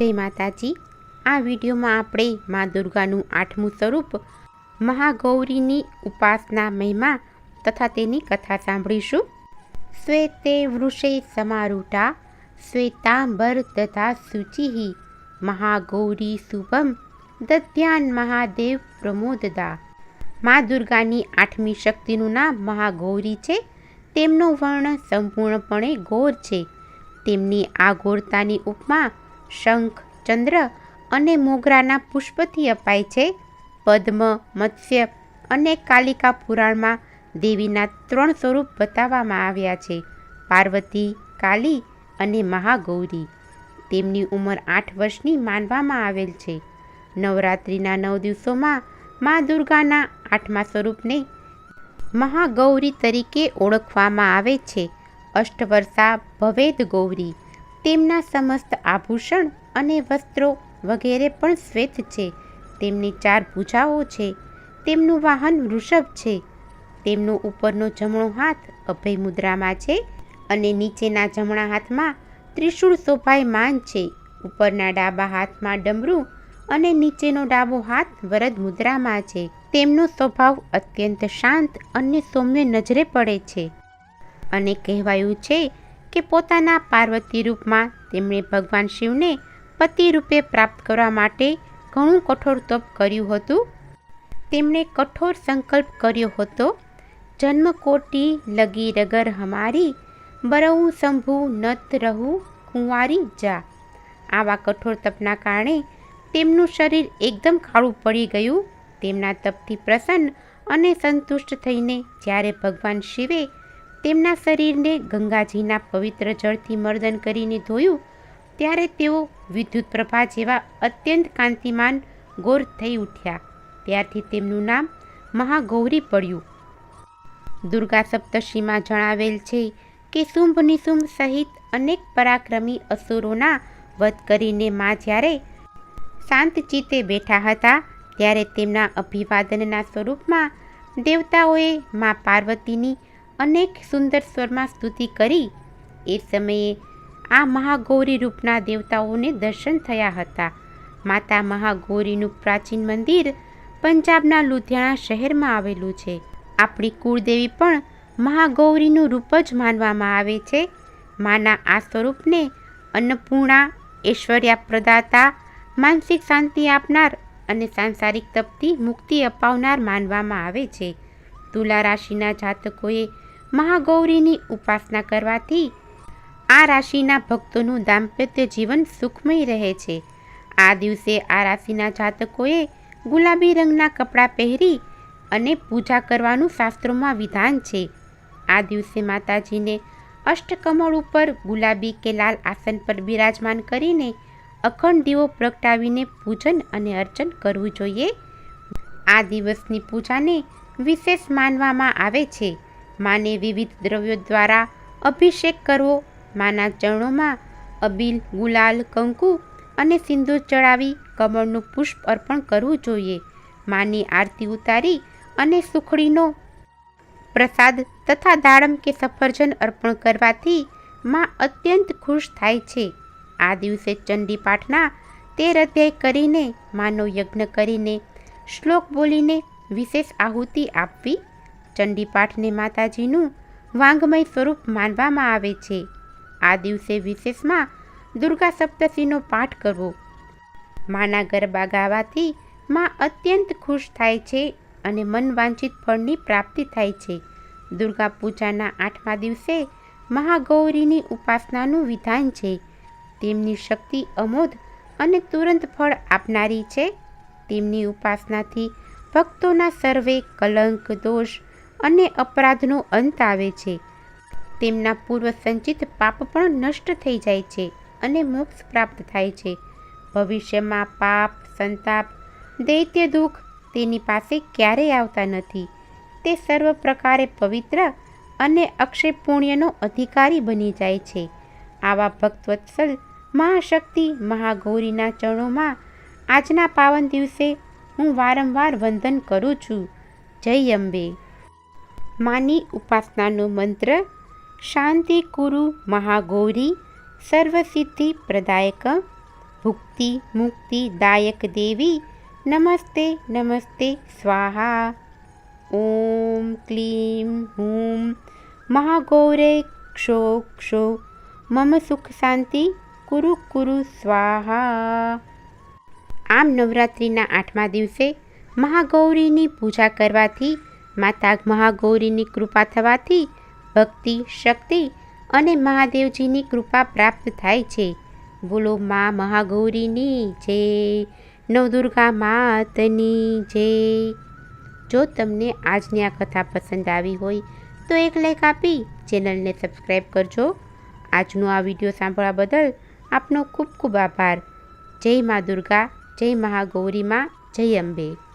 જય માતાજી. આ વિડીયોમાં આપણે મા દુર્ગાનું આઠમું સ્વરૂપ, મહાગૌરીની ઉપાસના મહિમા તથા તેની કથા સાંભળીશું. શ્વેતે વૃષે સમારૂઢા, શ્વેતાંબર તથા શુચિ મહાગૌરી શુભમ, દધ્યાન મહાદેવ પ્રમોદદા. મા દુર્ગાની આઠમી શક્તિનું નામ મહાગૌરી છે. તેમનો વર્ણ સંપૂર્ણપણે ગોર છે. તેમની આ ગોરતાની ઉપમા શંખ, ચંદ્ર અને મોગરાના પુષ્પથી અપાય છે. પદ્મ, મત્સ્ય અને કાલિકા પુરાણમાં દેવીના ત્રણ સ્વરૂપ બતાવવામાં આવ્યા છે. પાર્વતી, કાલી અને મહાગૌરી. તેમની ઉંમર આઠ વર્ષની માનવામાં આવેલ છે. નવરાત્રિના નવ દિવસોમાં મા દુર્ગાના આઠમા સ્વરૂપને મહાગૌરી તરીકે ઓળખવામાં આવે છે. અષ્ટવર્ષા ભવેદ ગૌરી. તેમના સમસ્ત આભૂષણ અને વસ્ત્રો વગેરે પણ શ્વેત છે. તેમની ચાર ભૂજાઓ છે. તેમનું વાહન વૃષભ છે. તેમનો ઉપરનો જમણો હાથ અભય મુદ્રામાં છે અને નીચેના જમણા હાથમાં ત્રિશૂળ શોભાયમાન છે. ઉપરના ડાબા હાથમાં ડમરું અને નીચેનો ડાબો હાથ વરદ મુદ્રામાં છે. તેમનો સ્વભાવ અત્યંત શાંત અને સૌમ્ય નજરે પડે છે. અને કહેવાયું છે કે પોતાના પાર્વતી રૂપમાં તેમણે ભગવાન શિવને પતિ રૂપે પ્રાપ્ત કરવા માટે ઘણું કઠોર તપ કર્યું હતું. તેમણે કઠોર સંકલ્પ કર્યો હતો જન્મકોટી લગી રગર હમારી બરવું શંભુ નત રહું કુંવારી જા. આવા કઠોર તપના કારણે તેમનું શરીર એકદમ કાળું પડી ગયું. તેમના તપથી પ્રસન્ન અને સંતુષ્ટ થઈને જ્યારે ભગવાન શિવે તેમના શરીરને ગંગાજીના પવિત્ર જળથી મર્દન કરીને ધોયું, ત્યારે તેઓ વિદ્યુત પ્રભા જેવા અત્યંત કાંતિમાન ગોર થઈ ઉઠ્યા. ત્યારથી તેમનું નામ મહાગૌરી પડ્યું. દુર્ગા સપ્તશીમાં જણાવેલ છે કે શુંભ નિશુંભ સહિત અનેક પરાક્રમી અસુરોના વધ કરીને મા જ્યારે શાંત ચિત્તે બેઠા હતા, ત્યારે તેમના અભિવાદનના સ્વરૂપમાં દેવતાઓએ મા પાર્વતીની અનેક સુંદર સ્વરમાં સ્તુતિ કરી. એ સમયે આ મહાગૌરી રૂપના દેવતાઓને દર્શન થયા હતા. માતા મહાગૌરીનું પ્રાચીન મંદિર પંજાબના લુધિયાણા શહેરમાં આવેલું છે. આપણી કુળદેવી પણ મહાગૌરીનું રૂપ જ માનવામાં આવે છે. માના આ સ્વરૂપને અન્નપૂર્ણા ઐશ્વર્યા પ્રદાતા માનસિક શાંતિ આપનાર અને સાંસારિક તપથી મુક્તિ અપાવનાર માનવામાં આવે છે. તુલા રાશિના જાતકોએ મહાગૌરીની ઉપાસના કરવાથી આ રાશિના ભક્તોનું દાંપત્ય જીવન સુખમય રહે છે. આ દિવસે આ રાશિના જાતકોએ ગુલાબી રંગના કપડાં પહેરી અને પૂજા કરવાનું શાસ્ત્રોમાં વિધાન છે. આ દિવસે માતાજીને અષ્ટકમળ ઉપર ગુલાબી કે લાલ આસન પર બિરાજમાન કરીને અખંડ દીવો પ્રગટાવીને પૂજન અને અર્ચન કરવું જોઈએ. આ દિવસની પૂજાને વિશેષ માનવામાં આવે છે. માને વિવિધ દ્રવ્યો દ્વારા અભિષેક કરવો. માના ચરણોમાં અબીલ, ગુલાલ, કંકુ અને સિંદૂર ચડાવી કમળનું પુષ્પ અર્પણ કરવું જોઈએ. માની આરતી ઉતારી અને સુખડીનો પ્રસાદ તથા દાડમ કે સફરજન અર્પણ કરવાથી માં અત્યંત ખુશ થાય છે. આ દિવસે ચંડી પાઠના તેર અધ્યાય કરીને, માનો યજ્ઞ કરીને, શ્લોક બોલીને વિશેષ આહુતિ આપવી ચંડીપાઠને માતાજીનું વાંગમય સ્વરૂપ માનવામાં આવે છે. આ દિવસે વિશેષમાં દુર્ગા સપ્તશીનો પાઠ કરવો. માના ગરબા ગાવાથી માં અત્યંત ખુશ થાય છે અને મનવાંછિત ફળની પ્રાપ્તિ થાય છે. દુર્ગા પૂજાના આઠમા દિવસે મહાગૌરીની ઉપાસનાનું વિધાન છે. તેમની શક્તિ અમોધ અને તુરંત ફળ આપનારી છે. તેમની ઉપાસનાથી ભક્તોના સર્વે કલંક, દોષ અને અપરાધનો અંત આવે છે. તેમના પૂર્વ સંચિત પાપ પણ નષ્ટ થઈ જાય છે અને મોક્ષ પ્રાપ્ત થાય છે. ભવિષ્યમાં પાપ, સંતાપ, દૈત્ય દુઃખ તેની પાસે ક્યારેય આવતા નથી. તે સર્વ પ્રકારે પવિત્ર અને અક્ષય પુણ્યનો અધિકારી બની જાય છે. આવા ભક્તવત્સલ મહાશક્તિ મહાગૌરીના ચરણોમાં આજના પાવન દિવસે હું વારંવાર વંદન કરું છું. જય અંબે. માની ઉપાસનાનો મંત્ર, શાંતિ કુરુ મહાગૌરી, સર્વસિદ્ધિ પ્રદાયક, ભુક્તિ મુક્તિ દાયક દેવી, નમસ્તે નમસ્તે, સ્વાહા. ઓમ ક્લીમ, હૂમ, મહાગૌરે ક્ષો ક્ષો મમ સુખ શાંતિ, કુરુ કુરુ, સ્વાહા. આમ નવરાત્રિના આઠમા દિવસે મહાગૌરીની પૂજા કરવાથી માતા મહાગૌરીની કૃપા થવાથી ભક્તિ, શક્તિ અને મહાદેવજીની કૃપા પ્રાપ્ત થાય છે. બોલો મા મહાગૌરીની જય, નવદુર્ગા માતની જય. જો તમને આજની આ કથા પસંદ આવી હોય તો એક લાઈક આપી ચેનલને સબસ્ક્રાઈબ કરજો. આજનો આ વીડિયો સાંભળવા બદલ આપનો ખૂબ ખૂબ આભાર. જય મા દુર્ગા, જય મહાગૌરી મા, જય અંબે.